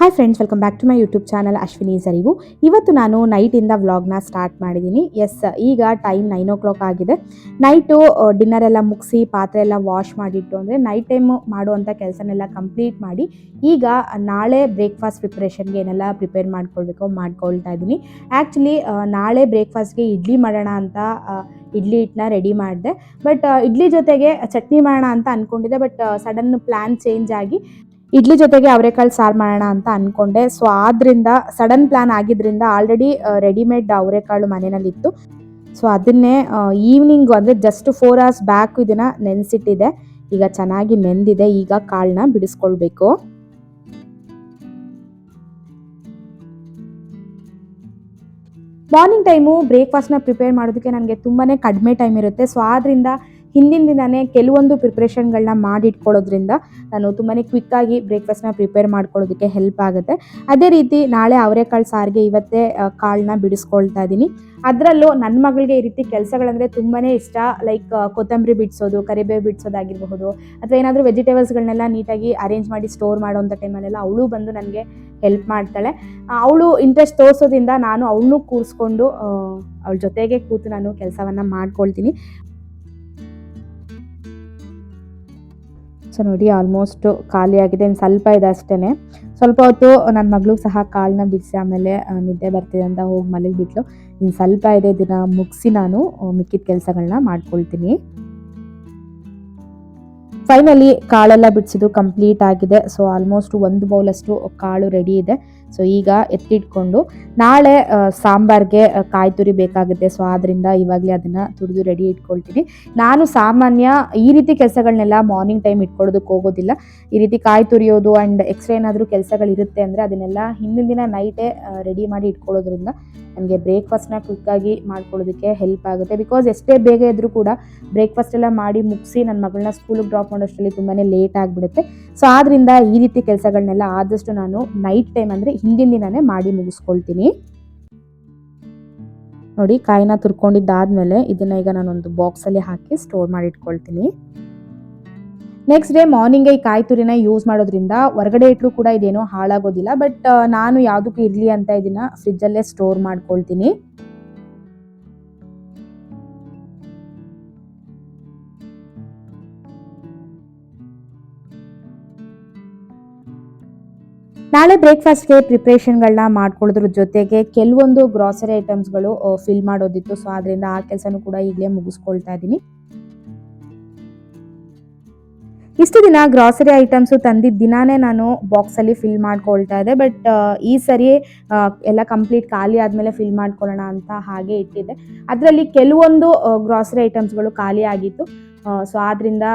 Hi friends welcome back to my YouTube channel Ashwini ಸರಿವು ಇವತ್ತು ನಾನು ನೈಟಿಂದ ವ್ಲಾಗ್ನ ಸ್ಟಾರ್ಟ್ ಮಾಡಿದ್ದೀನಿ ಎಸ್ ಈಗ ಟೈಮ್ ನೈನ್ ಓ ಕ್ಲಾಕ್ ಆಗಿದೆ ನೈಟು ಡಿನ್ನರ್ ಎಲ್ಲ ಮುಗಿಸಿ, ಪಾತ್ರೆ ಎಲ್ಲ ವಾಶ್ ಮಾಡಿಟ್ಟು ಅಂದರೆ ನೈಟ್ ಟೈಮು ಮಾಡುವಂಥ ಕೆಲಸನೆಲ್ಲ ಕಂಪ್ಲೀಟ್ ಮಾಡಿ, ಈಗ ನಾಳೆ ಬ್ರೇಕ್ಫಾಸ್ಟ್ ಪ್ರಿಪ್ರೇಷನ್ಗೆ ಏನೆಲ್ಲ ಪ್ರಿಪೇರ್ ಮಾಡ್ಕೊಳ್ಬೇಕು ಮಾಡ್ಕೊಳ್ತಾ ಇದ್ದೀನಿ ಆ್ಯಕ್ಚುಲಿ ನಾಳೆ ಬ್ರೇಕ್ಫಾಸ್ಟ್ಗೆ ಇಡ್ಲಿ ಮಾಡೋಣ ಅಂತ ಇಡ್ಲಿ ಹಿಟ್ಟನ್ನ ರೆಡಿ ಮಾಡಿದೆ. ಬಟ್ ಇಡ್ಲಿ ಜೊತೆಗೆ ಚಟ್ನಿ ಮಾಡೋಣ ಅಂತ ಅಂದ್ಕೊಂಡಿದ್ದೆ ಬಟ್ ಸಡನ್ ಪ್ಲ್ಯಾನ್ ಚೇಂಜ್ ಆಗಿ ಇಡ್ಲಿ ಜೊತೆಗೆ ಅವರೆಕಾಳು ಸಾರು ಮಾಡೋಣ ಅಂತ ಅನ್ಕೊಂಡೆ. ಸೊ ಆದ್ರಿಂದ ಸಡನ್ ಪ್ಲಾನ್ ಆಗಿದ್ರಿಂದ ಆಲ್ರೆಡಿ ರೆಡಿಮೇಡ್ ಅವರೆಕಾಳು ಮನೆಯಲ್ಲಿತ್ತು. ಸೊ ಅದನ್ನೇ ಈವ್ನಿಂಗ್ ಅಂದರೆ ಜಸ್ಟ್ ಫೋರ್ ಅವರ್ಸ್ ಬ್ಯಾಕ್ ಇದನ್ನು ನೆನೆಸಿಟ್ಟಿದೆ. ಈಗ ಚೆನ್ನಾಗಿ ನೆಂದಿದೆ. ಈಗ ಕಾಳನ್ನ ಬಿಡಿಸ್ಕೊಳ್ಬೇಕು. ಮಾರ್ನಿಂಗ್ ಟೈಮು ಬ್ರೇಕ್ಫಾಸ್ಟ್ನ ಪ್ರಿಪೇರ್ ಮಾಡೋದಕ್ಕೆ ನನಗೆ ತುಂಬಾ ಕಡಿಮೆ ಟೈಮ್ ಇರುತ್ತೆ. ಸೊ ಆದ್ದರಿಂದ ಹಿಂದಿನ ದಿನವೇ ಕೆಲವೊಂದು ಪ್ರಿಪ್ರೇಷನ್ಗಳನ್ನ ಮಾಡಿಟ್ಕೊಳ್ಳೋದ್ರಿಂದ ನಾನು ತುಂಬಾ ಕ್ವಿಕ್ಕಾಗಿ ಬ್ರೇಕ್ಫಾಸ್ಟ್ನ ಪ್ರಿಪೇರ್ ಮಾಡ್ಕೊಳ್ಳೋದಕ್ಕೆ ಹೆಲ್ಪ್ ಆಗುತ್ತೆ. ಅದೇ ರೀತಿ ನಾಳೆ ಅವರೆಕಾಳು ಸಾರಿಗೆ ಇವತ್ತೇ ಕಾಳನ್ನ ಬಿಡಿಸ್ಕೊಳ್ತಾ ಇದ್ದೀನಿ ಅದರಲ್ಲೂ ನನ್ನ ಮಗಳಿಗೆ ಈ ರೀತಿ ಕೆಲಸಗಳಂದರೆ ತುಂಬಾ ಇಷ್ಟ. ಲೈಕ್ ಕೊತ್ತಂಬರಿ ಬಿಡಿಸೋದು, ಕರಿಬೇವು ಬಿಡಿಸೋದಾಗಿರಬಹುದು, ಅಥವಾ ಏನಾದರೂ ವೆಜಿಟೇಬಲ್ಸ್ಗಳನ್ನೆಲ್ಲ ನೀಟಾಗಿ ಅರೇಂಜ್ ಮಾಡಿ ಸ್ಟೋರ್ ಮಾಡೋವಂಥ ಟೈಮಲ್ಲೆಲ್ಲ ಅವಳು ಬಂದು ನನಗೆ ಹೆಲ್ಪ್ ಮಾಡ್ತಾಳೆ. ಅವಳು ಇಂಟ್ರೆಸ್ಟ್ ತೋರಿಸೋದ್ರಿಂದ ನಾನು ಅವಳನ್ನೂ ಕೂರಿಸ್ಕೊಂಡು ಅವಳ ಜೊತೆಗೆ ಕೂತು ನಾನು ಕೆಲಸವನ್ನು ಮಾಡ್ಕೊಳ್ತೀನಿ. ಸೊ ನೋಡಿ ಆಲ್ಮೋಸ್ಟ್ ಖಾಲಿ ಆಗಿದೆ ಇನ್ನು ಸ್ವಲ್ಪ ಇದೆ ಅಷ್ಟೇ ಸ್ವಲ್ಪ ಹೊತ್ತು ನನ್ನ ಮಗಳಿಗೂ ಸಹ ಕಾಳನ್ನ ಬಿಡಿಸಿ ಆಮೇಲೆ ನಿದ್ದೆ ಬರ್ತಿದೆ ಅಂತ ಹೋಗಿ ಮಲಗಿಬಿಟ್ಲು. ಇನ್ನು ಸ್ವಲ್ಪ ಇದೆ ದಿನ ಮುಗಿಸಿ ನಾನು ಮಿಕ್ಕಿದ ಕೆಲಸಗಳನ್ನ ಮಾಡ್ಕೊಳ್ತೀನಿ. ಫೈನಲಿ ಕಾಳೆಲ್ಲ ಬಿಡಿಸಿದ್ದು ಕಂಪ್ಲೀಟ್ ಆಗಿದೆ. ಸೊ ಆಲ್ಮೋಸ್ಟ್ ಒಂದು ಬೌಲಷ್ಟು ಕಾಳು ರೆಡಿ ಇದೆ. ಸೊ ಈಗ ಎತ್ತಿಟ್ಕೊಂಡು ನಾಳೆ ಸಾಂಬಾರ್ಗೆ ಕಾಯಿ ತುರಿ ಬೇಕಾಗುತ್ತೆ. ಸೊ ಆದ್ರಿಂದ ಇವಾಗಲೇ ಅದನ್ನು ತುರಿದು ರೆಡಿ ಇಟ್ಕೊಳ್ತೀನಿ. ನಾನು ಸಾಮಾನ್ಯ ಈ ರೀತಿ ಕೆಲಸಗಳನ್ನೆಲ್ಲ ಮಾರ್ನಿಂಗ್ ಟೈಮ್ ಇಟ್ಕೊಳ್ಳೋದಕ್ಕೆ ಹೋಗೋದಿಲ್ಲ. ಈ ರೀತಿ ಕಾಯಿ ತುರಿಯೋದು ಆ್ಯಂಡ್ ಎಕ್ಸ್ಟ್ರಾ ಏನಾದರೂ ಕೆಲಸಗಳಿರುತ್ತೆ ಅಂದರೆ ಅದನ್ನೆಲ್ಲ ಹಿಂದಿನ ದಿನ ನೈಟೇ ರೆಡಿ ಮಾಡಿ ಇಟ್ಕೊಳ್ಳೋದ್ರಿಂದ ನನಗೆ ಬ್ರೇಕ್ಫಾಸ್ಟ್ನ ಕ್ವಿಕ್ಕಾಗಿ ಮಾಡ್ಕೊಳ್ಳೋದಕ್ಕೆ ಹೆಲ್ಪ್ ಆಗುತ್ತೆ. ಬಿಕಾಸ್ ಎಷ್ಟೇ ಬೇಗ ಇದ್ದರೂ ಕೂಡ ಬ್ರೇಕ್ಫಾಸ್ಟ್ ಎಲ್ಲ ಮಾಡಿ ಮುಗಿಸಿ ನನ್ನ ಮಗಳನ್ನ ಸ್ಕೂಲಿಗೆ ಡ್ರಾಪ್ ಮಾಡೋಷ್ಟರಲ್ಲಿ ತುಂಬಾ ಲೇಟ್ ಆಗಿಬಿಡುತ್ತೆ. ಸೊ ಆದ್ರಿಂದ ಈ ರೀತಿ ಕೆಲಸಗಳನ್ನೆಲ್ಲ ಆದಷ್ಟು ನಾನು ನೈಟ್ ಟೈಮ್ ಅಂದರೆ ಹಿಂದಿನ ದಿನನೇ ಮಾಡಿ ಮುಗಿಸ್ಕೊಳ್ತೀನಿ. ನೋಡಿ, ಕಾಯಿನ ತುರ್ಕೊಂಡಿದ್ದಾದ್ಮೇಲೆ ಇದನ್ನ ಈಗ ನಾನೊಂದು ಬಾಕ್ಸಲ್ಲಿ ಹಾಕಿ ಸ್ಟೋರ್ ಮಾಡಿ ಇಟ್ಕೊಳ್ತೀನಿ ನೆಕ್ಸ್ಟ್ ಡೇ ಮಾರ್ನಿಂಗ್ ಈ ಕಾಯಿ ತುರಿನ ಯೂಸ್ ಮಾಡೋದ್ರಿಂದ ಹೊರಗಡೆ ಇಟ್ಟರು ಕೂಡ ಇದೇನೋ ಹಾಳಾಗೋದಿಲ್ಲ ಬಟ್ ನಾನು ಯಾವುದಕ್ಕೂ ಇರಲಿ ಅಂತ ಇದನ್ನ ಫ್ರಿಜ್ಜಲ್ಲೇ ಸ್ಟೋರ್ ಮಾಡ್ಕೊಳ್ತೀನಿ. ನಾಳೆ ಬ್ರೇಕ್ಫಾಸ್ಟ್ಗೆ ಪ್ರಿಪ್ರೇಷನ್ಗಳನ್ನ ಮಾಡ್ಕೊಳ್ಳೋದ್ರ ಜೊತೆಗೆ ಕೆಲವೊಂದು ಗ್ರಾಸರಿ ಐಟಮ್ಸ್ಗಳು ಫಿಲ್ ಮಾಡೋದಿತ್ತು. ಸೊ ಅದರಿಂದ ಆ ಕೆಲಸನೂ ಕೂಡ ಈಗಲೇ ಮುಗಿಸ್ಕೊಳ್ತಾ ಇದ್ದೀನಿ. ಇಷ್ಟು ದಿನ ಗ್ರಾಸರಿ ಐಟಮ್ಸು ತಂದಿದ್ದ ದಿನಾನೇ ನಾನು ಬಾಕ್ಸಲ್ಲಿ ಫಿಲ್ ಮಾಡ್ಕೊಳ್ತಾ ಇದ್ದೆ. ಬಟ್ ಈ ಸರಿ ಎಲ್ಲ ಕಂಪ್ಲೀಟ್ ಖಾಲಿ ಆದಮೇಲೆ ಫಿಲ್ ಮಾಡ್ಕೊಳ್ಳೋಣ ಅಂತ ಹಾಗೆ ಇಟ್ಟಿದ್ದೆ. ಅದರಲ್ಲಿ ಕೆಲವೊಂದು ಗ್ರಾಸರಿ ಐಟಮ್ಸ್ಗಳು ಖಾಲಿ ಆಗಿತ್ತು. ಸೊ ಆದ್ರಿಂದ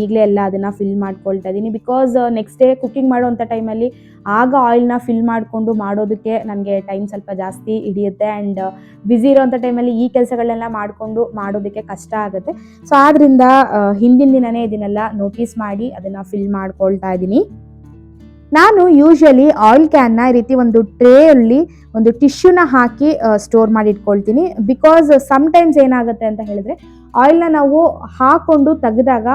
ಈಗಲೇ ಎಲ್ಲ ಅದನ್ನು ಫಿಲ್ ಮಾಡ್ಕೊಳ್ತಾ ಇದ್ದೀನಿ ಬಿಕಾಸ್ ನೆಕ್ಸ್ಟ್ ಡೇ ಕುಕ್ಕಿಂಗ್ ಮಾಡೋವಂಥ ಟೈಮಲ್ಲಿ ಆಗ ಆಯಿಲ್ನ ಫಿಲ್ ಮಾಡಿಕೊಂಡು ಮಾಡೋದಕ್ಕೆ ನನಗೆ ಟೈಮ್ ಸ್ವಲ್ಪ ಜಾಸ್ತಿ ಹಿಡಿಯುತ್ತೆ. ಆ್ಯಂಡ್ ಬ್ಯುಸಿ ಇರೋವಂಥ ಟೈಮಲ್ಲಿ ಈ ಕೆಲಸಗಳನ್ನೆಲ್ಲ ಮಾಡಿಕೊಂಡು ಮಾಡೋದಕ್ಕೆ ಕಷ್ಟ ಆಗುತ್ತೆ. ಸೊ ಆದ್ರಿಂದ ಹಿಂದಿನ ದಿನನೇ ಇದನ್ನೆಲ್ಲ ನೋಟಿಸ್ ಮಾಡಿ ಅದನ್ನು ಫಿಲ್ ಮಾಡ್ಕೊಳ್ತಾ ಇದ್ದೀನಿ ನಾನು ಯೂಶಲಿ ಆಯಿಲ್ ಕ್ಯಾನ್ನ ಈ ರೀತಿ ಒಂದು ಟ್ರೇಯಲ್ಲಿ ಒಂದು ಟಿಶ್ಯೂನ ಹಾಕಿ ಸ್ಟೋರ್ ಮಾಡಿ ಇಟ್ಕೊಳ್ತೀನಿ. ಬಿಕಾಸ್ ಸಮ್ಟೈಮ್ಸ್ ಏನಾಗುತ್ತೆ ಅಂತ ಹೇಳಿದ್ರೆ ಆಯಿಲ್ನ ನಾವು ಹಾಕೊಂಡು ತೆಗೆದಾಗ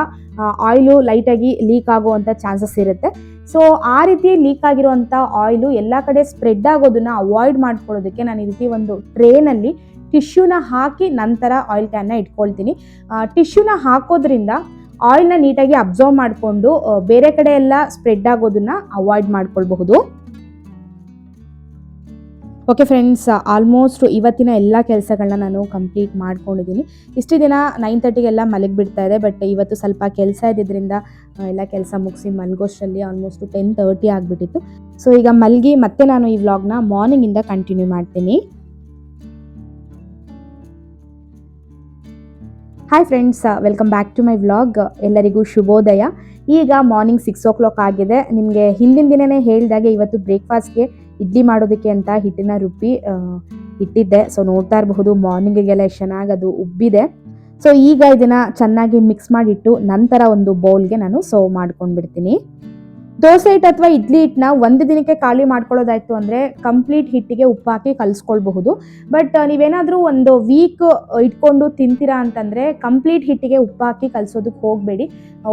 ಆಯಿಲು ಲೈಟಾಗಿ ಲೀಕ್ ಆಗುವಂಥ ಚಾನ್ಸಸ್ ಇರುತ್ತೆ. ಸೊ ಆ ರೀತಿ ಲೀಕ್ ಆಗಿರುವಂಥ ಆಯಿಲು ಎಲ್ಲ ಕಡೆ ಸ್ಪ್ರೆಡ್ ಆಗೋದನ್ನ ಅವಾಯ್ಡ್ ಮಾಡ್ಕೊಳ್ಳೋದಕ್ಕೆ ನಾನು ಈ ರೀತಿ ಒಂದು ಟ್ರೇನಲ್ಲಿ ಟಿಶ್ಯೂನ ಹಾಕಿ ನಂತರ ಆಯಿಲ್ ಕ್ಯಾನ್ನ ಇಟ್ಕೊಳ್ತೀನಿ. ಟಿಶ್ಯೂನ ಹಾಕೋದ್ರಿಂದ ಆಯಿಲ್ನ ನೀಟಾಗಿ ಅಬ್ಸರ್ವ್ ಮಾಡಿಕೊಂಡು ಬೇರೆ ಕಡೆ ಎಲ್ಲ ಸ್ಪ್ರೆಡ್ ಆಗೋದನ್ನ ಅವಾಯ್ಡ್ ಮಾಡ್ಕೊಳ್ಬಹುದು. ಓಕೆ ಫ್ರೆಂಡ್ಸ್, ಆಲ್ಮೋಸ್ಟ್ ಇವತ್ತಿನ ಎಲ್ಲ ಕೆಲಸಗಳನ್ನ ನಾನು ಕಂಪ್ಲೀಟ್ ಮಾಡ್ಕೊಂಡಿದ್ದೀನಿ. ಇಷ್ಟು ದಿನ ನೈನ್ ತರ್ಟಿಗೆಲ್ಲ ಮಲಗಿಬಿಡ್ತಾ ಇದೆ, ಬಟ್ ಇವತ್ತು ಸ್ವಲ್ಪ ಕೆಲಸ ಇದ್ದಿದ್ದರಿಂದ ಎಲ್ಲ ಕೆಲಸ ಮುಗಿಸಿ ಮಲಗೋಷ್ಟರಲ್ಲಿ ಆಲ್ಮೋಸ್ಟ್ ಟೆನ್ ತರ್ಟಿ ಆಗಿಬಿಟ್ಟಿತ್ತು. ಸೊ, ಈಗ ಮಲಗಿ ಮತ್ತೆ ನಾನು ಈ ವ್ಲಾಗ್ನ ಮಾರ್ನಿಂಗಿಂದ ಕಂಟಿನ್ಯೂ ಮಾಡ್ತೀನಿ. Hi friends welcome back to my vlog ಎಲ್ಲರಿಗೂ ಶುಭೋದಯ. ಈಗ ಮಾರ್ನಿಂಗ್ ಸಿಕ್ಸ್ ಓ ಕ್ಲಾಕ್ ಆಗಿದೆ. ನಿಮಗೆ ಹಿಂದಿನ ದಿನನೇ ಹೇಳಿದಾಗೆ ಇವತ್ತು ಬ್ರೇಕ್ಫಾಸ್ಟ್ಗೆ ಇಡ್ಲಿ ಮಾಡೋದಕ್ಕೆ ಅಂತ ಹಿಟ್ಟಿನ ರುಬ್ಬಿ ಇಟ್ಟಿದ್ದೆ. ಸೊ ನೋಡ್ತಾ ಇರಬಹುದು ಮಾರ್ನಿಂಗಿಗೆಲ್ಲ ಎಷ್ಟು ಚೆನ್ನಾಗಿ ಅದು ಉಬ್ಬಿದೆ. ಸೊ ಈಗ ಇದನ್ನು ಚೆನ್ನಾಗಿ ಮಿಕ್ಸ್ ಮಾಡಿಟ್ಟು ನಂತರ ಒಂದು ಬೌಲ್ಗೆ ನಾನು ಸರ್ವ್ ಮಾಡ್ಕೊಂಡ್ಬಿಡ್ತೀನಿ. ದೋಸೆ ಹಿಟ್ಟು ಅಥವಾ ಇಡ್ಲಿ ಹಿಟ್ಟನ್ನ ಒಂದು ದಿನಕ್ಕೆ ಖಾಲಿ ಮಾಡ್ಕೊಳ್ಳೋದಾಯ್ತು ಅಂದರೆ ಕಂಪ್ಲೀಟ್ ಹಿಟ್ಟಿಗೆ ಉಪ್ಪು ಹಾಕಿ ಕಲಿಸ್ಕೊಳ್ಬಹುದು. ಬಟ್ ನೀವೇನಾದರೂ ಒಂದು ವೀಕ್ ಇಟ್ಕೊಂಡು ತಿಂತೀರಾ ಅಂತಂದರೆ ಕಂಪ್ಲೀಟ್ ಹಿಟ್ಟಿಗೆ ಉಪ್ಪು ಹಾಕಿ ಕಲಿಸೋದಕ್ಕೆ ಹೋಗಬೇಡಿ.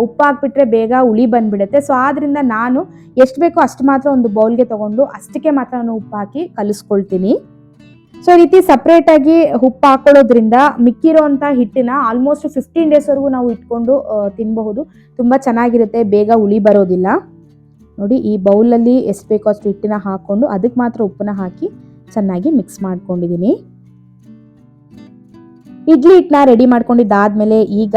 ಉಪ್ಪು ಹಾಕ್ಬಿಟ್ರೆ ಬೇಗ ಹುಳಿ ಬಂದ್ಬಿಡುತ್ತೆ. ಸೊ ಆದ್ದರಿಂದ ನಾನು ಎಷ್ಟು ಬೇಕೋ ಅಷ್ಟು ಮಾತ್ರ ಒಂದು ಬೌಲ್ಗೆ ತೊಗೊಂಡು ಅಷ್ಟಕ್ಕೆ ಮಾತ್ರ ನಾನು ಉಪ್ಪು ಹಾಕಿ ಕಲಿಸ್ಕೊಳ್ತೀನಿ. ಸೊ ಈ ರೀತಿ ಸಪ್ರೇಟಾಗಿ ಉಪ್ಪು ಹಾಕೊಳ್ಳೋದ್ರಿಂದ ಮಿಕ್ಕಿರೋಂಥ ಹಿಟ್ಟಿನ ಆಲ್ಮೋಸ್ಟ್ ಫಿಫ್ಟೀನ್ ಡೇಸ್ವರೆಗೂ ನಾವು ಇಟ್ಕೊಂಡು ತಿನ್ನಬಹುದು ತುಂಬ ಚೆನ್ನಾಗಿರುತ್ತೆ. ಬೇಗ ಹುಳಿ ಬರೋದಿಲ್ಲ. ನೋಡಿ, ಈ ಬೌಲಲ್ಲಿ ಎಷ್ಟು ಬೇಕೋ ಅಷ್ಟು ಹಿಟ್ಟನ್ನ ಹಾಕ್ಕೊಂಡು ಅದಕ್ಕೆ ಮಾತ್ರ ಉಪ್ಪನ್ನ ಹಾಕಿ ಚೆನ್ನಾಗಿ ಮಿಕ್ಸ್ ಮಾಡ್ಕೊಂಡಿದ್ದೀನಿ. ಇಡ್ಲಿ ಹಿಟ್ಟನ್ನ ರೆಡಿ ಮಾಡ್ಕೊಂಡಿದ್ದಾದ್ಮೇಲೆ ಈಗ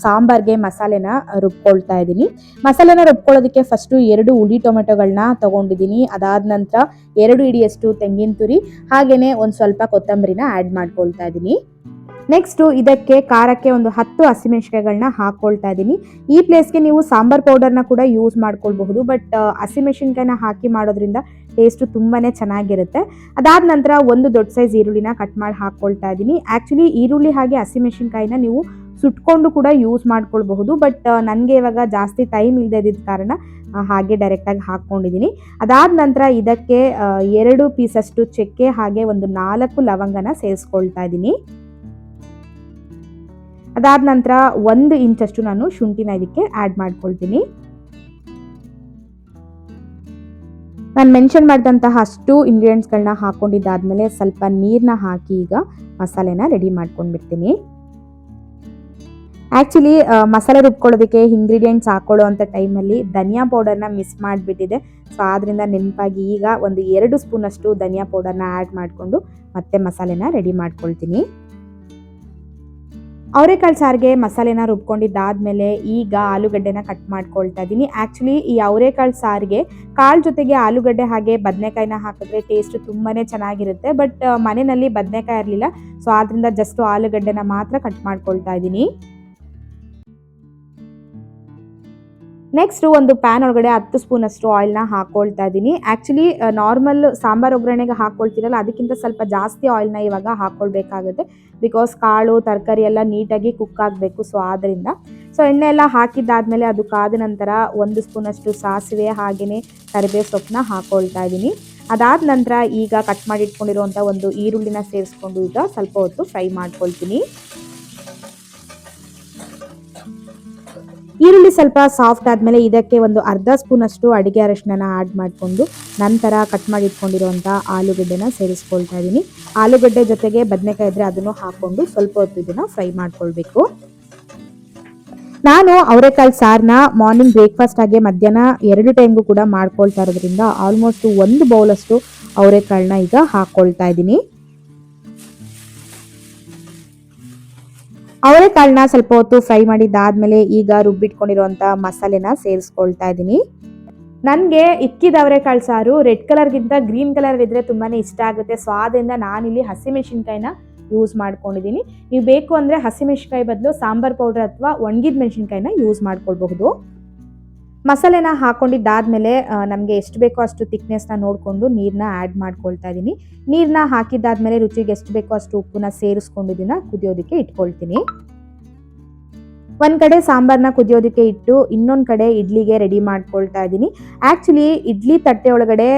ಸಾಂಬಾರ್ಗೆ ಮಸಾಲೆನ ರುಬ್ಕೊಳ್ತಾ ಇದ್ದೀನಿ. ಮಸಾಲೆನ ರುಬ್ಕೊಳ್ಳೋದಕ್ಕೆ ಫಸ್ಟು ಎರಡು ಉಳಿ ಟೊಮೆಟೊಗಳನ್ನ ತಗೊಂಡಿದ್ದೀನಿ. ಅದಾದ ನಂತರ ಎರಡು ಇಡಿಯಷ್ಟು ತೆಂಗಿನ ತುರಿ ಹಾಗೆಯೇ ಒಂದು ಸ್ವಲ್ಪ ಕೊತ್ತಂಬರಿನ ಆ್ಯಡ್ ಮಾಡ್ಕೊಳ್ತಾ ಇದ್ದೀನಿ. ನೆಕ್ಸ್ಟು ಇದಕ್ಕೆ ಖಾರಕ್ಕೆ ಒಂದು ಹತ್ತು ಹಸಿಮೆಣಸಿಕಾಯಿಗಳನ್ನ ಹಾಕ್ಕೊಳ್ತಾ ಇದ್ದೀನಿ ಈ ಪ್ಲೇಸ್ಗೆ ನೀವು ಸಾಂಬಾರ್ ಪೌಡರ್ನ ಕೂಡ ಯೂಸ್ ಮಾಡ್ಕೊಳ್ಬಹುದು ಬಟ್ ಹಸಿಮೆಣಸಿನ್ಕಾಯಿನ ಹಾಕಿ ಮಾಡೋದ್ರಿಂದ ಟೇಸ್ಟು ತುಂಬಾ ಚೆನ್ನಾಗಿರುತ್ತೆ. ಅದಾದ ನಂತರ ಒಂದು ದೊಡ್ಡ ಸೈಜ್ ಈರುಳ್ಳಿನ ಕಟ್ ಮಾಡಿ ಹಾಕ್ಕೊಳ್ತಾ ಇದ್ದೀನಿ ಆ್ಯಕ್ಚುಲಿ ಈರುಳ್ಳಿ ಹಾಗೆ ಹಸಿಮೆಣಸಿನ್ಕಾಯಿನ ನೀವು ಸುಟ್ಕೊಂಡು ಕೂಡ ಯೂಸ್ ಮಾಡ್ಕೊಳ್ಬಹುದು ಬಟ್ ನನಗೆ ಇವಾಗ ಜಾಸ್ತಿ ಟೈಮ್ ಇಲ್ಲದೆ ಇದ್ದಿದ್ದ ಕಾರಣ ಹಾಗೆ ಡೈರೆಕ್ಟಾಗಿ ಹಾಕ್ಕೊಂಡಿದ್ದೀನಿ ಅದಾದ ನಂತರ ಇದಕ್ಕೆ ಎರಡು ಪೀಸಷ್ಟು ಚಕ್ಕೆ ಹಾಗೆ ಒಂದು ನಾಲ್ಕು ಲವಂಗನ ಸೇರಿಸ್ಕೊಳ್ತಾ ಇದ್ದೀನಿ ಅದಾದ ನಂತರ ಒಂದು ಇಂಚಷ್ಟು ನಾನು ಶುಂಠಿನ ಇದಕ್ಕೆ ಆ್ಯಡ್ ಮಾಡ್ಕೊಳ್ತೀನಿ. ನಾನು ಮೆನ್ಷನ್ ಮಾಡಿದಂತಹ ಅಷ್ಟು ಇಂಗ್ರೀಡಿಯೆಂಟ್ಸ್ಗಳನ್ನ ಹಾಕೊಂಡಿದ್ದಾದ್ಮೇಲೆ ಸ್ವಲ್ಪ ನೀರನ್ನ ಹಾಕಿ ಈಗ ಮಸಾಲೆನ ರೆಡಿ ಮಾಡ್ಕೊಂಡ್ಬಿಡ್ತೀನಿ. ಆ್ಯಕ್ಚುಲಿ ಮಸಾಲೆ ರುಬ್ಕೊಳ್ಳೋದಕ್ಕೆ ಇಂಗ್ರೀಡಿಯೆಂಟ್ಸ್ ಹಾಕೊಳ್ಳೋ ಅಂಥ ಟೈಮಲ್ಲಿ ಧನಿಯಾ ಪೌಡರ್ನ ಮಿಸ್ ಮಾಡಿಬಿಟ್ಟಿದೆ. ಸೊ ಆದ್ದರಿಂದ ನೆನಪಾಗಿ ಈಗ ಒಂದು ಎರಡು ಸ್ಪೂನಷ್ಟು ಧನಿಯಾ ಪೌಡರ್ನ ಆ್ಯಡ್ ಮಾಡಿಕೊಂಡು ಮತ್ತೆ ಮಸಾಲೆನ ರೆಡಿ ಮಾಡ್ಕೊಳ್ತೀನಿ. ಅವರೆಕಾಳು ಸಾರಿಗೆ ಮಸಾಲೆನ ರುಬ್ಕೊಂಡಿದ್ದಾದ್ಮೇಲೆ ಈಗ ಆಲೂಗಡ್ಡೆನ ಕಟ್ ಮಾಡ್ಕೊಳ್ತಾ ಇದ್ದೀನಿ ಆ್ಯಕ್ಚುಲಿ ಈ ಅವರೆಕಾಳು ಸಾರಿಗೆ ಕಾಳು ಜೊತೆಗೆ ಆಲೂಗಡ್ಡೆ ಹಾಗೆ ಬದನೆಕಾಯಿನ ಹಾಕಿದ್ರೆ ಟೇಸ್ಟ್ ತುಂಬಾ ಚೆನ್ನಾಗಿರುತ್ತೆ. ಬಟ್ ಮನೆಯಲ್ಲಿ ಬದನೆಕಾಯಿ ಇರಲಿಲ್ಲ. ಸೊ ಆದ್ದರಿಂದ ಜಸ್ಟ್ ಆಲೂಗಡ್ಡೆನ ಮಾತ್ರ ಕಟ್ ಮಾಡ್ಕೊಳ್ತಾ ಇದ್ದೀನಿ ನೆಕ್ಸ್ಟ್ ಒಂದು ಪ್ಯಾನ್ ಒಳಗಡೆ ಹತ್ತು ಸ್ಪೂನ್ ಅಷ್ಟು ಆಯಿಲ್ನ ಹಾಕೊಳ್ತಾ ಇದ್ದೀನಿ ಆ್ಯಕ್ಚುಲಿ ನಾರ್ಮಲ್ ಸಾಂಬಾರ್ ಒಗ್ಗರಣೆಗೆ ಹಾಕೊಳ್ತೀರಲ್ಲ, ಅದಕ್ಕಿಂತ ಸ್ವಲ್ಪ ಜಾಸ್ತಿ ಆಯಿಲ್ನ ಇವಾಗ ಹಾಕೊಳ್ಬೇಕಾಗುತ್ತೆ. ಬಿಕಾಸ್ ಕಾಳು, ತರಕಾರಿ ಎಲ್ಲ ನೀಟಾಗಿ ಕುಕ್ ಆಗಬೇಕು ಸೊ ಆದ್ದರಿಂದ ಸೊ ಎಣ್ಣೆ ಎಲ್ಲ ಹಾಕಿದ್ದಾದ್ಮೇಲೆ ಅದು ಕಾದ ನಂತರ ಒಂದು ಸ್ಪೂನಷ್ಟು ಸಾಸಿವೆ ಹಾಗೆಯೇ ಕರಿಬೇವು ಸೊಪ್ಪನ್ನ ಹಾಕೊಳ್ತಾ ಇದ್ದೀನಿ ಅದಾದ ನಂತರ ಈಗ ಕಟ್ ಮಾಡಿ ಇಟ್ಕೊಂಡಿರುವಂಥ ಒಂದು ಈರುಳ್ಳಿನ ಸೇರಿಸ್ಕೊಂಡು ಈಗ ಸ್ವಲ್ಪ ಹೊತ್ತು ಫ್ರೈ ಮಾಡ್ಕೊಳ್ತೀನಿ. ಈರುಳ್ಳಿ ಸ್ವಲ್ಪ ಸಾಫ್ಟ್ ಆದಮೇಲೆ ಇದಕ್ಕೆ ಒಂದು ಅರ್ಧ ಸ್ಪೂನ್ ಅಷ್ಟು ಅಡುಗೆ ಅರಶಿನ ಆ್ಯಡ್ ಮಾಡಿಕೊಂಡು ನಂತರ ಕಟ್ ಮಾಡಿ ಇಟ್ಕೊಂಡಿರುವಂಥ ಆಲೂಗಡ್ಡೆನ ಸೇರಿಸ್ಕೊಳ್ತಾ ಇದ್ದೀನಿ ಆಲೂಗಡ್ಡೆ ಜೊತೆಗೆ ಬದನೆಕಾಯಿ ಇದ್ರೆ ಅದನ್ನು ಹಾಕೊಂಡು ಸ್ವಲ್ಪ ಹೊತ್ತು ಇದನ್ನ ಫ್ರೈ ಮಾಡ್ಕೊಳ್ಬೇಕು. ನಾನು ಅವರೆಕಾಳು ಸಾರನ್ನ ಮಾರ್ನಿಂಗ್ ಬ್ರೇಕ್ಫಾಸ್ಟ್ ಆಗಿ ಮಧ್ಯಾಹ್ನ ಎರಡು ಟೈಮ್ಗೂ ಕೂಡ ಮಾಡ್ಕೊಳ್ತಾ ಇರೋದ್ರಿಂದ ಆಲ್ಮೋಸ್ಟ್ ಒಂದು ಬೌಲಷ್ಟು ಅವರೆಕಾಳನ್ನ ಈಗ ಹಾಕ್ಕೊಳ್ತಾ ಇದ್ದೀನಿ ಅವರೆಕಾಳನ್ನ ಸ್ವಲ್ಪ ಹೊತ್ತು ಫ್ರೈ ಮಾಡಿದ್ದಾದ್ಮೇಲೆ ಈಗ ರುಬ್ಬಿಟ್ಕೊಂಡಿರುವಂತ ಮಸಾಲೆನ ಸೇರಿಸ್ಕೊಳ್ತಾ ಇದ್ದೀನಿ. ನನಗೆ ಇಕ್ಕಿದ ಅವರೆಕಾಳು ಸಾರು ರೆಡ್ ಕಲರ್ಗಿಂತ ಗ್ರೀನ್ ಕಲರ್ ಇದ್ರೆ ತುಂಬಾ ಇಷ್ಟ ಆಗುತ್ತೆ. ಸೊ ಆದ್ದರಿಂದ ನಾನಿಲ್ಲಿ ಹಸಿಮೆಣಸಿನ್ಕಾಯಿನ ಯೂಸ್ ಮಾಡ್ಕೊಂಡಿದ್ದೀನಿ. ನೀವು ಬೇಕು ಅಂದರೆ ಹಸಿಮೆಣಸಿನ್ಕಾಯಿ ಬದಲು ಸಾಂಬಾರ್ ಪೌಡರ್ ಅಥವಾ ಒಣಗಿದ ಮೆಣಸಿನ್ಕಾಯಿನ ಯೂಸ್ ಮಾಡ್ಕೊಳ್ಬಹುದು. ಮಸಾಲೆನ ಹಾಕೊಂಡಿದ್ದಾದ್ಮೇಲೆ ನಮಗೆ ಎಷ್ಟು ಬೇಕೋ ಅಷ್ಟು ತಿಕ್ನೆಸ್ನ ನೋಡಿಕೊಂಡು ನೀರನ್ನ ಆ್ಯಡ್ ಮಾಡ್ಕೊಳ್ತಾ ಇದ್ದೀನಿ ನೀರನ್ನ ಹಾಕಿದ್ದಾದ್ಮೇಲೆ ರುಚಿಗೆ ಎಷ್ಟು ಬೇಕೋ ಅಷ್ಟು ಉಪ್ಪನ್ನ ಸೇರಿಸ್ಕೊಂಡು ಇದನ್ನು ಕುದಿಯೋದಕ್ಕೆ ಇಟ್ಕೊಳ್ತೀನಿ. ಒಂದು ಕಡೆ ಸಾಂಬಾರನ್ನ ಕುದಿಯೋದಕ್ಕೆ ಇಟ್ಟು ಇನ್ನೊಂದು ಕಡೆ ಇಡ್ಲಿಗೆ ರೆಡಿ ಮಾಡ್ಕೊಳ್ತಾ ಇದ್ದೀನಿ ಆ್ಯಕ್ಚುಲಿ ಇಡ್ಲಿ ತಟ್ಟೆ ಒಳಗಡೆ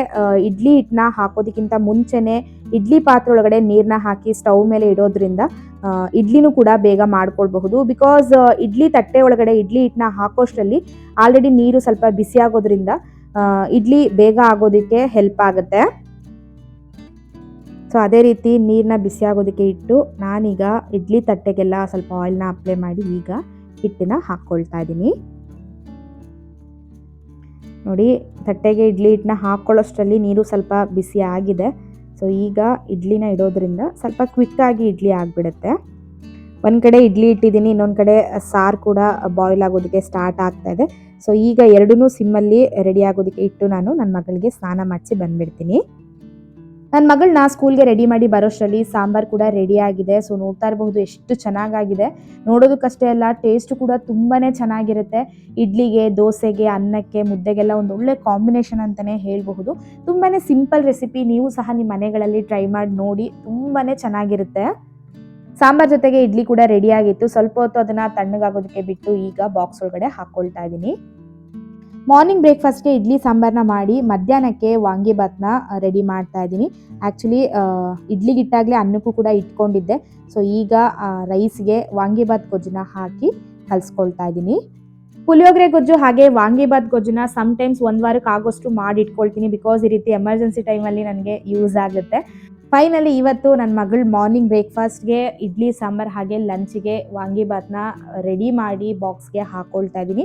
ಇಡ್ಲಿ ಹಿಟ್ಟನ್ನ ಹಾಕೋದಕ್ಕಿಂತ ಮುಂಚೆನೆ ಇಡ್ಲಿ ಪಾತ್ರೆ ಒಳಗಡೆ ನೀರನ್ನ ಹಾಕಿ ಸ್ಟವ್ ಮೇಲೆ ಇಡೋದ್ರಿಂದ ಇಡ್ಲಿನೂ ಕೂಡ ಬೇಗ ಮಾಡ್ಕೊಳ್ಬಹುದು. ಬಿಕಾಸ್ ಇಡ್ಲಿ ತಟ್ಟೆ ಒಳಗಡೆ ಇಡ್ಲಿ ಹಿಟ್ಟನ್ನ ಹಾಕೋಷ್ಟರಲ್ಲಿ ಆಲ್ರೆಡಿ ನೀರು ಸ್ವಲ್ಪ ಬಿಸಿ ಆಗೋದ್ರಿಂದ ಇಡ್ಲಿ ಬೇಗ ಆಗೋದಕ್ಕೆ ಹೆಲ್ಪ್ ಆಗುತ್ತೆ. ಸೊ ಅದೇ ರೀತಿ ನೀರನ್ನ ಬಿಸಿ ಆಗೋದಕ್ಕೆ ಇಟ್ಟು ನಾನೀಗ ಇಡ್ಲಿ ತಟ್ಟೆಗೆಲ್ಲ ಸ್ವಲ್ಪ ಆಯಿಲ್ನ ಅಪ್ಲೈ ಮಾಡಿ ಈಗ ಹಿಟ್ಟನ್ನ ಹಾಕ್ಕೊಳ್ತಾ ಇದ್ದೀನಿ. ನೋಡಿ, ತಟ್ಟೆಗೆ ಇಡ್ಲಿ ಹಿಟ್ಟನ್ನ ಹಾಕ್ಕೊಳ್ಳೋಷ್ಟರಲ್ಲಿ ನೀರು ಸ್ವಲ್ಪ ಬಿಸಿ ಆಗಿದೆ. ಸೊ ಈಗ ಇಡ್ಲಿನ ಇಡೋದ್ರಿಂದ ಸ್ವಲ್ಪ ಕ್ವಿಕ್ಕಾಗಿ ಇಡ್ಲಿ ಆಗಿಬಿಡುತ್ತೆ. ಒಂದು ಕಡೆ ಇಡ್ಲಿ ಇಟ್ಟಿದ್ದೀನಿ, ಇನ್ನೊಂದು ಕಡೆ ಸಾರು ಕೂಡ ಬಾಯ್ಲ್ ಆಗೋದಕ್ಕೆ ಸ್ಟಾರ್ಟ್ ಆಗ್ತಾ ಇದೆ. ಸೊ ಈಗ ಎರಡೂ ಸಿಮ್ಮಲ್ಲಿ ರೆಡಿ ಆಗೋದಕ್ಕೆ ಇಟ್ಟು ನಾನು ನನ್ನ ಮಗಳಿಗೆ ಸ್ನಾನ ಮಾಡಿಸಿ ಬಂದ್ಬಿಡ್ತೀನಿ. ನನ್ನ ಮಗಳನ್ನ ಸ್ಕೂಲ್ಗೆ ರೆಡಿ ಮಾಡಿ ಬರೋಷ್ಟರಲ್ಲಿ ಸಾಂಬಾರು ಕೂಡ ರೆಡಿ ಆಗಿದೆ. ಸೊ ನೋಡ್ತಾ ಇರಬಹುದು ಎಷ್ಟು ಚೆನ್ನಾಗಾಗಿದೆ. ನೋಡೋದಕ್ಕಷ್ಟೇ ಅಲ್ಲ ಟೇಸ್ಟ್ ಕೂಡ ತುಂಬಾ ಚೆನ್ನಾಗಿರುತ್ತೆ. ಇಡ್ಲಿಗೆ, ದೋಸೆಗೆ, ಅನ್ನಕ್ಕೆ, ಮುದ್ದೆಗೆಲ್ಲ ಒಂದು ಒಳ್ಳೆ ಕಾಂಬಿನೇಷನ್ ಅಂತಲೇ ಹೇಳಬಹುದು. ತುಂಬಾ ಸಿಂಪಲ್ ರೆಸಿಪಿ ನೀವು ಸಹ ನಿಮ್ಮ ಮನೆಗಳಲ್ಲಿ ಟ್ರೈ ಮಾಡಿ ನೋಡಿ ತುಂಬಾ ಚೆನ್ನಾಗಿರುತ್ತೆ. ಸಾಂಬಾರ್ ಜೊತೆಗೆ ಇಡ್ಲಿ ಕೂಡ ರೆಡಿ ಆಗಿತ್ತು. ಸ್ವಲ್ಪ ಹೊತ್ತು ಅದನ್ನ ತಣ್ಣಗಾಗೋದಕ್ಕೆ ಬಿಟ್ಟು ಈಗ ಬಾಕ್ಸ್ ಒಳಗಡೆ ಹಾಕ್ಕೊಳ್ತಾ ಇದ್ದೀನಿ. ಮಾರ್ನಿಂಗ್ ಬ್ರೇಕ್ಫಾಸ್ಟ್ಗೆ ಇಡ್ಲಿ ಸಾಂಬಾರನ್ನ ಮಾಡಿ ಮಧ್ಯಾಹ್ನಕ್ಕೆ ವಾಂಗಿಬಾತ್ನ ರೆಡಿ ಮಾಡ್ತಾ ಇದ್ದೀನಿ. ಆ್ಯಕ್ಚುಲಿ ಇಡ್ಲಿಗಿಟ್ಟಾಗಲೇ ಅನ್ನಕ್ಕೂ ಕೂಡ ಇಟ್ಕೊಂಡಿದ್ದೆ. ಸೊ ಈಗ ರೈಸ್ಗೆ ವಾಂಗಿಭಾತ್ ಗೊಜ್ಜನ್ನ ಹಾಕಿ ಕಲಿಸ್ಕೊಳ್ತಾ ಇದ್ದೀನಿ. ಪುಳಿಯೋಗರೆ ಗೊಜ್ಜು ಹಾಗೆ ವಾಂಗಿಬಾತ್ ಗೊಜ್ಜನ್ನ ಟೈಮ್ಸ್ ಒಂದು ವಾರಕ್ಕೆ ಆಗೋಷ್ಟು ಮಾಡಿ ಇಟ್ಕೊಳ್ತೀನಿ ಬಿಕಾಸ್ ಈ ರೀತಿ ಎಮರ್ಜೆನ್ಸಿ ಟೈಮಲ್ಲಿ ನನಗೆ ಯೂಸ್ ಆಗುತ್ತೆ. ಫೈನಲಿ ಇವತ್ತು ನನ್ನ ಮಗಳು ಮಾರ್ನಿಂಗ್ ಬ್ರೇಕ್ಫಾಸ್ಟ್ಗೆ ಇಡ್ಲಿ ಸಾಂಬಾರ್ ಹಾಗೆ ಲಂಚ್ಗೆ ವಾಂಗಿಬಾತ್ನ ರೆಡಿ ಮಾಡಿ ಬಾಕ್ಸ್ಗೆ ಹಾಕೊಳ್ತಾ ಇದ್ದೀನಿ.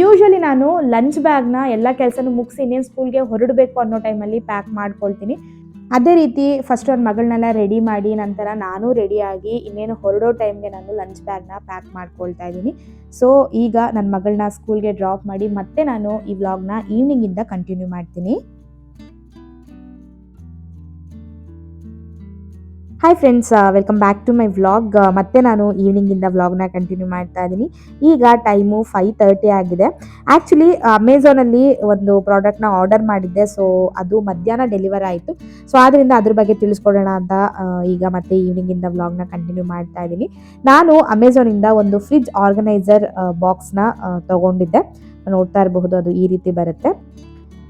ಯೂಶ್ವಲಿ ನಾನು ಲಂಚ್ ಬ್ಯಾಗ್ನ ಎಲ್ಲ ಕೆಲಸನೂ ಮುಗಿಸಿ ಇನ್ನೇನು ಸ್ಕೂಲ್ಗೆ ಹೊರಡಬೇಕು ಅನ್ನೋ ಟೈಮಲ್ಲಿ ಪ್ಯಾಕ್ ಮಾಡ್ಕೊಳ್ತೀನಿ. ಅದೇ ರೀತಿ ಫಸ್ಟ್ ನನ್ನ ಮಗಳನ್ನೆಲ್ಲ ರೆಡಿ ಮಾಡಿ ನಂತರ ನಾನು ರೆಡಿಯಾಗಿ ಇನ್ನೇನು ಹೊರಡೋ ಟೈಮ್ಗೆ ನಾನು ಲಂಚ್ ಬ್ಯಾಗ್ನ ಪ್ಯಾಕ್ ಮಾಡ್ಕೊಳ್ತಾ ಇದ್ದೀನಿ. ಸೊ ಈಗ ನನ್ನ ಮಗಳನ್ನ ಸ್ಕೂಲ್ಗೆ ಡ್ರಾಪ್ ಮಾಡಿ ಮತ್ತೆ ನಾನು ಈ ವ್ಲಾಗ್ನ ಈವ್ನಿಂಗಿಂದ ಕಂಟಿನ್ಯೂ ಮಾಡ್ತೀನಿ. Hi friends welcome back to my vlog ಮತ್ತೆ ನಾನು ಈವ್ನಿಂಗಿಂದ ವ್ಲಾಗ್ನ ಕಂಟಿನ್ಯೂ ಮಾಡ್ತಾ ಇದ್ದೀನಿ ಈಗ ಟೈಮು ಫೈವ್ ತರ್ಟಿ ಆಗಿದೆ. ಆ್ಯಕ್ಚುಲಿ ಅಮೆಝಾನಲ್ಲಿ ಒಂದು ಪ್ರಾಡಕ್ಟ್ನ ಆರ್ಡರ್ ಮಾಡಿದ್ದೆ. ಸೊ ಅದು ಮಧ್ಯಾಹ್ನ ಡೆಲಿವರ್ ಆಯಿತು. ಸೊ ಆದ್ದರಿಂದ ಅದ್ರ ಬಗ್ಗೆ ತಿಳಿಸ್ಕೊಡೋಣ ಅಂತ ಈಗ ಮತ್ತೆ ಈವ್ನಿಂಗಿಂದ ವ್ಲಾಗ್ನ ಕಂಟಿನ್ಯೂ ಮಾಡ್ತಾ ಇದ್ದೀನಿ ನಾನು ಅಮೆಝಾನಿಂದ ಒಂದು ಫ್ರಿಜ್ ಆರ್ಗನೈಸರ್ ಬಾಕ್ಸ್ನ ತಗೊಂಡಿದ್ದೆ. ನೋಡ್ತಾ ಇರಬಹುದು, ಅದು ಈ ರೀತಿ ಬರುತ್ತೆ.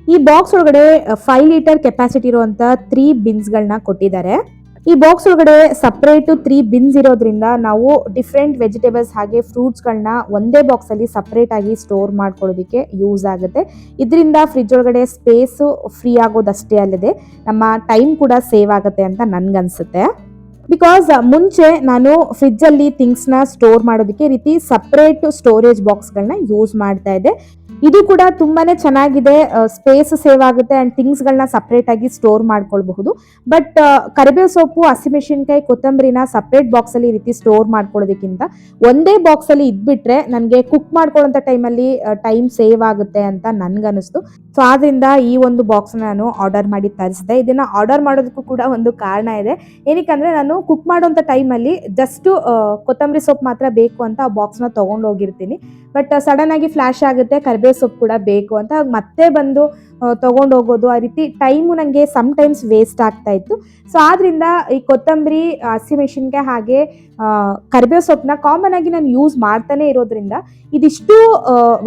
ಈ ಬಾಕ್ಸ್ ಒಳಗಡೆ ಫೈವ್ ಲೀಟರ್ ಕೆಪಾಸಿಟಿ ಇರುವಂತ ತ್ರೀ ಬಿನ್ಸ್ಗಳನ್ನ ಕೊಟ್ಟಿದ್ದಾರೆ. ಈ ಬಾಕ್ಸ್ ಒಳಗಡೆ ಸಪ್ರೇಟ್ ತ್ರೀ ಬಿನ್ಸ್ ಇರೋದ್ರಿಂದ ನಾವು ಡಿಫ್ರೆಂಟ್ ವೆಜಿಟೇಬಲ್ಸ್ ಹಾಗೆ ಫ್ರೂಟ್ಸ್ಗಳನ್ನ ಒಂದೇ ಬಾಕ್ಸ್ ಅಲ್ಲಿ ಸಪ್ರೇಟ್ ಆಗಿ ಸ್ಟೋರ್ ಮಾಡ್ಕೊಳ್ಳೋದಕ್ಕೆ ಯೂಸ್ ಆಗುತ್ತೆ. ಇದರಿಂದ ಫ್ರಿಜ್ ಒಳಗಡೆ ಸ್ಪೇಸ್ ಫ್ರೀ ಆಗೋದಷ್ಟೇ ಅಲ್ಲದೆ ನಮ್ಮ ಟೈಮ್ ಕೂಡ ಸೇವ್ ಆಗುತ್ತೆ ಅಂತ ನನ್ಗನ್ಸುತ್ತೆ. ಬಿಕಾಸ್ ಮುಂಚೆ ನಾನು ಫ್ರಿಜ್ ಅಲ್ಲಿ ಥಿಂಗ್ಸ್ನ ಸ್ಟೋರ್ ಮಾಡೋದಕ್ಕೆ ರೀತಿ ಸಪ್ರೇಟ್ ಸ್ಟೋರೇಜ್ ಬಾಕ್ಸ್ಗಳನ್ನ ಯೂಸ್ ಮಾಡ್ತಾ ಇದ್ದೆ. ಇದು ಕೂಡ ತುಂಬಾನೇ ಚೆನ್ನಾಗಿದೆ ಸ್ಪೇಸ್ ಸೇವ್ ಆಗುತ್ತೆ ಅಂಡ್ ಥಿಂಗ್ಸ್ಗಳನ್ನ ಸಪ್ರೇಟ್ ಆಗಿ ಸ್ಟೋರ್ ಮಾಡ್ಕೊಳ್ಬಹುದು. ಬಟ್ ಕರಿಬೇವು ಸೊಪ್ಪು ಹಸಿಮೆಣಸಿನ್ಕಾಯಿ ಕೊತ್ತಂಬರಿನ ಸಪ್ರೇಟ್ ಬಾಕ್ಸ್ ಅಲ್ಲಿ ರೀತಿ ಸ್ಟೋರ್ ಮಾಡ್ಕೊಳ್ಳೋದಕ್ಕಿಂತ ಒಂದೇ ಬಾಕ್ಸ್ ಅಲ್ಲಿ ಇದ್ಬಿಟ್ರೆ ನನಗೆ ಕುಕ್ ಮಾಡ್ಕೊಳ್ಳೋಂಥ ಟೈಮಲ್ಲಿ ಟೈಮ್ ಸೇವ್ ಆಗುತ್ತೆ ಅಂತ ನನ್ಗನಿಸ್ತು ಸೊ ಆದ್ದರಿಂದ ಈ ಒಂದು ಬಾಕ್ಸ್ ನಾನು ಆರ್ಡರ್ ಮಾಡಿ ತರಿಸಿದೆ. ಇದನ್ನ ಆರ್ಡರ್ ಮಾಡೋದಕ್ಕೂ ಕೂಡ ಒಂದು ಕಾರಣ ಇದೆ. ಏನಕ್ಕಂದ್ರೆ ನಾನು ಕುಕ್ ಮಾಡೋಂಥ ಟೈಮಲ್ಲಿ ಜಸ್ಟು ಕೊತ್ತಂಬರಿ ಸೊಪ್ಪು ಮಾತ್ರ ಬೇಕು ಅಂತ ಆ ಬಾಕ್ಸ್ನ ತೊಗೊಂಡು ಹೋಗಿರ್ತೀನಿ ಬಟ್ ಸಡನ್ ಆಗಿ ಫ್ಲಾಶ್ ಆಗುತ್ತೆ, ಕರಿಬೇವು ಸೊಪ್ಪು ಕೂಡ ಬೇಕು ಅಂತ. ಮತ್ತೆ ಬಂದು ತೊಗೊಂಡು ಹೋಗೋದು, ಆ ರೀತಿ ಟೈಮು ನನಗೆ ಸಮ್ ಟೈಮ್ಸ್ ವೇಸ್ಟ್ ಆಗ್ತಾ ಇತ್ತು. ಸೊ ಆದ್ರಿಂದ ಈ ಕೊತ್ತಂಬರಿ ಹಸಿಮೆಣಸಿನ್ಕಾಯಿ ಹಾಗೆ ಕರಿಬೇವು ಸೊಪ್ಪನ್ನ ಕಾಮನ್ ಆಗಿ ನಾನು ಯೂಸ್ ಮಾಡ್ತಾನೆ ಇರೋದ್ರಿಂದ ಇದಿಷ್ಟು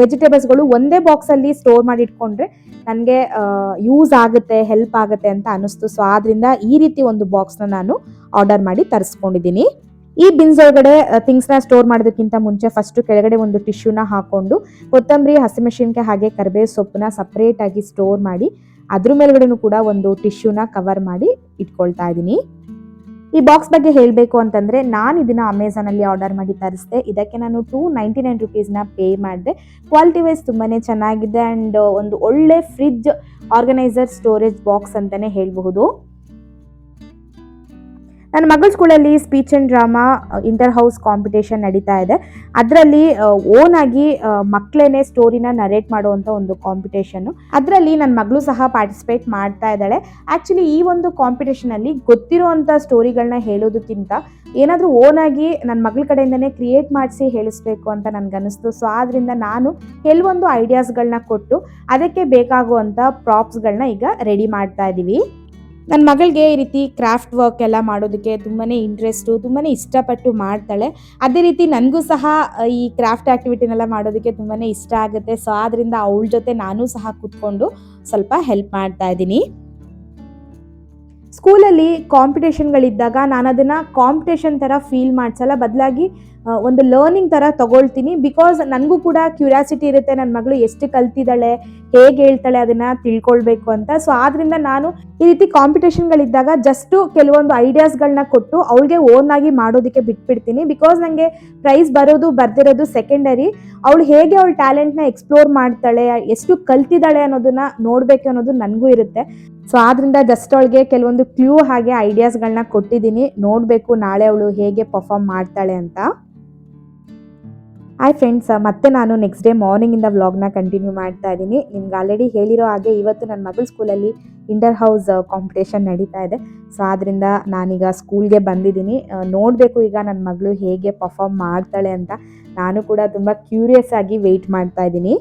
ವೆಜಿಟೇಬಲ್ಸ್ಗಳು ಒಂದೇ ಬಾಕ್ಸಲ್ಲಿ ಸ್ಟೋರ್ ಮಾಡಿ ಇಟ್ಕೊಂಡ್ರೆ ನನಗೆ ಯೂಸ್ ಆಗುತ್ತೆ ಹೆಲ್ಪ್ ಆಗುತ್ತೆ ಅಂತ ಅನಿಸ್ತು ಸೊ ಆದ್ರಿಂದ ಈ ರೀತಿ ಒಂದು ಬಾಕ್ಸ್ನ ನಾನು ಆರ್ಡರ್ ಮಾಡಿ ತರಿಸ್ಕೊಂಡಿದ್ದೀನಿ. ಈ ಬಿನ್ಸ್ ಒಳಗಡೆ ಥಿಂಗ್ಸ್ನ ಸ್ಟೋರ್ ಮಾಡೋದಕ್ಕಿಂತ ಮುಂಚೆ ಫಸ್ಟ್ ಕೆಳಗಡೆ ಒಂದು ಟಿಶ್ಯೂನ ಹಾಕೊಂಡು ಕೊತ್ತಂಬರಿ ಹಸಿಮೆಣಸಿನ್ಕಾಯಿ ಹಾಗೆ ಕರಿಬೇವು ಸೊಪ್ಪನ್ನ ಸಪ್ರೇಟ್ ಆಗಿ ಸ್ಟೋರ್ ಮಾಡಿ, ಅದ್ರ ಮೇಲ್ಗಡೆನೂ ಕೂಡ ಒಂದು ಟಿಶ್ಯೂನ ಕವರ್ ಮಾಡಿ ಇಟ್ಕೊಳ್ತಾ ಇದ್ದೀನಿ. ಈ ಬಾಕ್ಸ್ ಬಗ್ಗೆ ಹೇಳಬೇಕು ಅಂತಂದ್ರೆ ನಾನು ಇದನ್ನ ಅಮೆಝಾನಲ್ಲಿ ಆರ್ಡರ್ ಮಾಡಿ ತರಿಸಿದೆ. ಇದಕ್ಕೆ ನಾನು ಟೂ ನೈಂಟಿ ನೈನ್ ರುಪೀಸ್ನ ಪೇ ಮಾಡಿದೆ. ಕ್ವಾಲಿಟಿ ವೈಸ್ ತುಂಬಾನೇ ಚೆನ್ನಾಗಿದೆ ಆ್ಯಂಡ್ ಒಂದು ಒಳ್ಳೆ ಫ್ರಿಜ್ ಆರ್ಗನೈಸರ್ ಸ್ಟೋರೇಜ್ ಬಾಕ್ಸ್ ಅಂತಾನೆ ಹೇಳಬಹುದು. ನನ್ನ ಮಗಳ ಸ್ಕೂಲಲ್ಲಿ speech and drama inter house competition ನಡೀತಾ ಇದೆ. ಅದರಲ್ಲಿ ಓನ್ ಆಗಿ ಮಕ್ಕಳೇನೆ ಸ್ಟೋರಿನ ನರೇಟ್ ಮಾಡುವಂಥ ಒಂದು ಕಾಂಪಿಟೇಷನ್ನು ಅದರಲ್ಲಿ ನನ್ನ ಮಗಳು ಸಹ ಪಾರ್ಟಿಸಿಪೇಟ್ ಮಾಡ್ತಾ ಇದ್ದಾಳೆ. ಆ್ಯಕ್ಚುಲಿ ಈ ಒಂದು ಕಾಂಪಿಟೇಷನಲ್ಲಿ ಗೊತ್ತಿರುವಂಥ ಸ್ಟೋರಿಗಳನ್ನ ಹೇಳೋದಕ್ಕಿಂತ ಏನಾದರೂ ಓನ್ ಆಗಿ ನನ್ನ ಮಗಳ ಕಡೆಯಿಂದನೇ ಕ್ರಿಯೇಟ್ ಮಾಡಿಸಿ ಹೇಳಿಸ್ಬೇಕು ಅಂತ ನನಗನ್ನಿಸ್ತು. ಸೊ ಆದ್ದರಿಂದ ನಾನು ಕೆಲವೊಂದು ಐಡಿಯಾಸ್ಗಳನ್ನ ಕೊಟ್ಟು ಅದಕ್ಕೆ ಬೇಕಾಗುವಂಥ ಪ್ರಾಪ್ಸ್ಗಳನ್ನ ಈಗ ರೆಡಿ ಮಾಡ್ತಾ ಇದ್ದೀವಿ. ನನ್ನ ಮಗಳಿಗೆ ಈ ರೀತಿ ಕ್ರಾಫ್ಟ್ ವರ್ಕ್ ಎಲ್ಲ ಮಾಡೋದಕ್ಕೆ ತುಂಬಾ ಇಂಟ್ರೆಸ್ಟು ತುಂಬಾ ಇಷ್ಟಪಟ್ಟು ಮಾಡ್ತಾಳೆ. ಅದೇ ರೀತಿ ನನಗೂ ಸಹ ಈ ಕ್ರಾಫ್ಟ್ ಆ್ಯಕ್ಟಿವಿಟಿನೆಲ್ಲ ಮಾಡೋದಕ್ಕೆ ತುಂಬಾ ಇಷ್ಟ ಆಗುತ್ತೆ. ಸೊ ಆದ್ದರಿಂದ ಅವಳ ಜೊತೆ ನಾನು ಸಹ ಕೂತ್ಕೊಂಡು ಸ್ವಲ್ಪ ಹೆಲ್ಪ್ ಮಾಡ್ತಾ ಇದ್ದೀನಿ. ಸ್ಕೂಲಲ್ಲಿ ಕಾಂಪಿಟೇಷನ್ಗಳಿದ್ದಾಗ ನಾನು ಅದನ್ನು ಕಾಂಪಿಟೇಷನ್ ಥರ ಫೀಲ್ ಮಾಡಿಸಲ್ಲ. ಬದಲಾಗಿ ಒಂದು ಲರ್ನಿಂಗ್ ಥರ ತಗೊಳ್ತೀನಿ. ಬಿಕಾಸ್ ನನಗೂ ಕೂಡ ಕ್ಯೂರಿಯಾಸಿಟಿ ಇರುತ್ತೆ ನನ್ನ ಮಗಳು ಎಷ್ಟು ಕಲ್ತಿದ್ದಾಳೆ, ಹೇಗೆ ಹೇಳ್ತಾಳೆ ಅದನ್ನು ತಿಳ್ಕೊಳ್ಬೇಕು ಅಂತ. ಸೊ ಆದ್ರಿಂದ ನಾನು ಈ ರೀತಿ ಕಾಂಪಿಟೇಷನ್ಗಳಿದ್ದಾಗ ಜಸ್ಟು ಕೆಲವೊಂದು ಐಡಿಯಾಸ್ಗಳನ್ನ ಕೊಟ್ಟು ಅವಳಿಗೆ ಓನ್ ಆಗಿ ಮಾಡೋದಕ್ಕೆ ಬಿಟ್ಬಿಡ್ತೀನಿ. ಬಿಕಾಸ್ ನನಗೆ ಪ್ರೈಸ್ ಬರೋದು, ಬರ್ದಿರೋದು ಸೆಕೆಂಡರಿ ಅವಳು ಹೇಗೆ ಅವಳ ಟ್ಯಾಲೆಂಟ್ನ ಎಕ್ಸ್ಪ್ಲೋರ್ ಮಾಡ್ತಾಳೆ, ಎಷ್ಟು ಕಲ್ತಿದ್ದಾಳೆ ಅನ್ನೋದನ್ನ ನೋಡಬೇಕು ಅನ್ನೋದು ನನಗೂ ಇರುತ್ತೆ. ಸೊ ಆದ್ರಿಂದ ಜಸ್ಟ್ ಅವಳಿಗೆ ಕೆಲವೊಂದು ಕ್ಲೂ ಹಾಗೆ ಐಡಿಯಾಸ್ಗಳನ್ನ ಕೊಟ್ಟಿದ್ದೀನಿ. ನೋಡಬೇಕು ನಾಳೆ ಅವಳು ಹೇಗೆ ಪರ್ಫಾರ್ಮ್ ಮಾಡ್ತಾಳೆ ಅಂತ. ಹಾಯ್ ಫ್ರೆಂಡ್ಸ್ ಮತ್ತೆ ನಾನು ನೆಕ್ಸ್ಟ್ ಡೇ ಮಾರ್ನಿಂಗಿಂದ ವ್ಲಾಗ್ನ ಕಂಟಿನ್ಯೂ ಮಾಡ್ತಾ ಇದ್ದೀನಿ. ನಿಮ್ಗೆ ಆಲ್ರೆಡಿ ಹೇಳಿರೋ ಹಾಗೆ ಇವತ್ತು ನನ್ನ ಮಗಳ ಸ್ಕೂಲಲ್ಲಿ ಇಂಟರ್ ಹೌಸ್ ಕಾಂಪಿಟೇಷನ್ ನಡೀತಾ ಇದೆ. ಸೊ ಆದ್ದರಿಂದ ನಾನೀಗ ಸ್ಕೂಲ್ಗೆ ಬಂದಿದ್ದೀನಿ. ನೋಡಬೇಕು ಈಗ ನನ್ನ ಮಗಳು ಹೇಗೆ ಪರ್ಫಾರ್ಮ್ ಮಾಡ್ತಾಳೆ ಅಂತ. ನಾನು ಕೂಡ ತುಂಬ ಕ್ಯೂರಿಯಸ್ ಆಗಿ ವೆಯ್ಟ್ ಮಾಡ್ತಾ ಇದ್ದೀನಿ.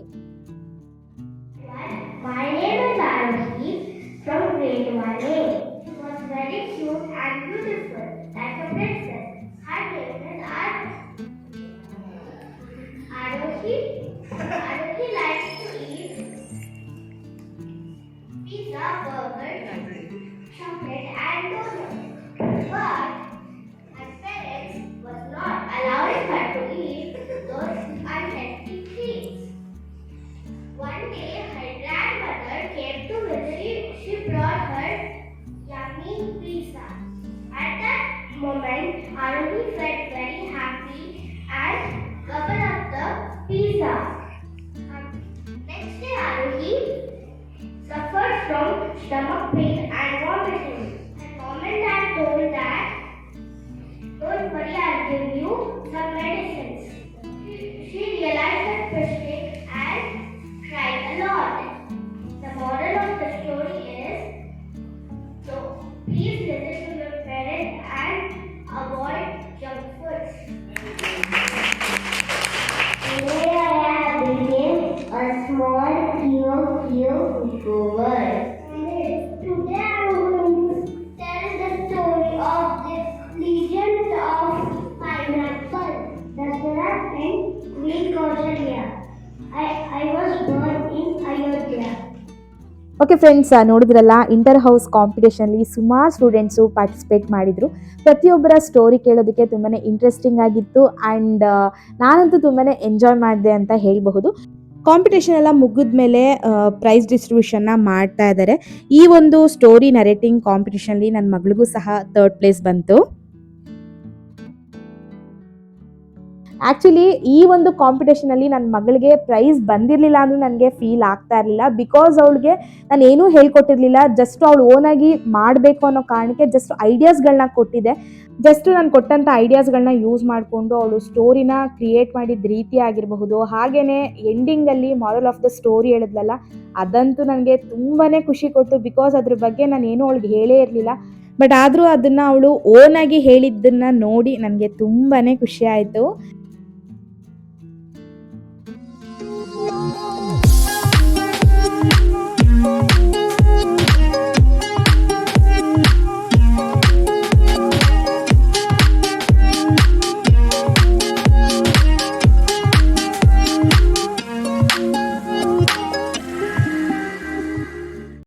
Aruni felt very happy and gobbled up the pizza. Okay friends ನೋಡಿದ್ರಲ್ಲ ಇಂಟರ್ ಹೌಸ್ ಕಾಂಪಿಟೇಷನ್ ಅಲ್ಲಿ ಸುಮಾರು ಸ್ಟೂಡೆಂಟ್ಸು ಪಾರ್ಟಿಸಿಪೇಟ್ ಮಾಡಿದ್ರು. ಪ್ರತಿಯೊಬ್ಬರ ಸ್ಟೋರಿ ಕೇಳೋದಕ್ಕೆ ತುಂಬಾನೇ ಇಂಟ್ರೆಸ್ಟಿಂಗ್ ಆಗಿತ್ತು. ಅಂಡ್ ನಾನಂತೂ ತುಂಬಾನೇ ಎಂಜಾಯ್ ಮಾಡಿದೆ ಅಂತ ಹೇಳಬಹುದು. ಕಾಂಪಿಟೇಷನ್ ಎಲ್ಲ ಮುಗಿದ ಮೇಲೆ ಪ್ರೈಸ್ ಡಿಸ್ಟ್ರಿಬ್ಯೂಷನ್ನ ಮಾಡ್ತಾ ಇದ್ದಾರೆ ಈ ಒಂದು ಸ್ಟೋರಿ ನರೇಟಿಂಗ್ ಕಾಂಪಿಟೇಷನಲ್ಲಿ ನನ್ನ ಮಗಳಿಗೂ ಸಹ ಥರ್ಡ್ ಪ್ಲೇಸ್ ಬಂತು. ಆ್ಯಕ್ಚುಲಿ ಈ ಒಂದು ಕಾಂಪಿಟೇಷನಲ್ಲಿ ನನ್ನ ಮಗಳಿಗೆ ಪ್ರೈಸ್ ಬಂದಿರಲಿಲ್ಲ ಅಂದರೂ ನನಗೆ ಫೀಲ್ ಆಗ್ತಾ ಇರಲಿಲ್ಲ. ಬಿಕಾಸ್ ಅವಳಿಗೆ ನಾನು ಏನೂ ಹೇಳ್ಕೊಟ್ಟಿರಲಿಲ್ಲ ಜಸ್ಟ್ ಅವಳು ಓನಾಗಿ ಮಾಡಬೇಕು ಅನ್ನೋ ಕಾರಣಕ್ಕೆ ಜಸ್ಟ್ ಐಡಿಯಾಸ್ಗಳನ್ನ ಕೊಟ್ಟಿದ್ದೆ. ಜಸ್ಟ್ ನಾನು ಕೊಟ್ಟಂಥ ಐಡಿಯಾಸ್ಗಳನ್ನ ಯೂಸ್ ಮಾಡಿಕೊಂಡು ಅವಳು ಸ್ಟೋರಿನ ಕ್ರಿಯೇಟ್ ಮಾಡಿದ ರೀತಿ ಆಗಿರಬಹುದು. ಹಾಗೆಯೇ ಎಂಡಿಂಗಲ್ಲಿ ಮಾರಲ್ ಆಫ್ ದ ಸ್ಟೋರಿ ಹೇಳಿದ್ಲಲ್ಲ, ಅದಂತೂ ನನಗೆ ತುಂಬಾ ಖುಷಿ ಕೊಟ್ಟು ಬಿಕಾಸ್ ಅದ್ರ ಬಗ್ಗೆ ನಾನು ಏನೂ ಅವಳಿಗೆ ಹೇಳೇ ಇರಲಿಲ್ಲ. ಬಟ್ ಆದರೂ ಅದನ್ನು ಅವಳು ಓನಾಗಿ ಹೇಳಿದ್ದನ್ನು ನೋಡಿ ನನಗೆ ತುಂಬಾ ಖುಷಿ ಆಯಿತು.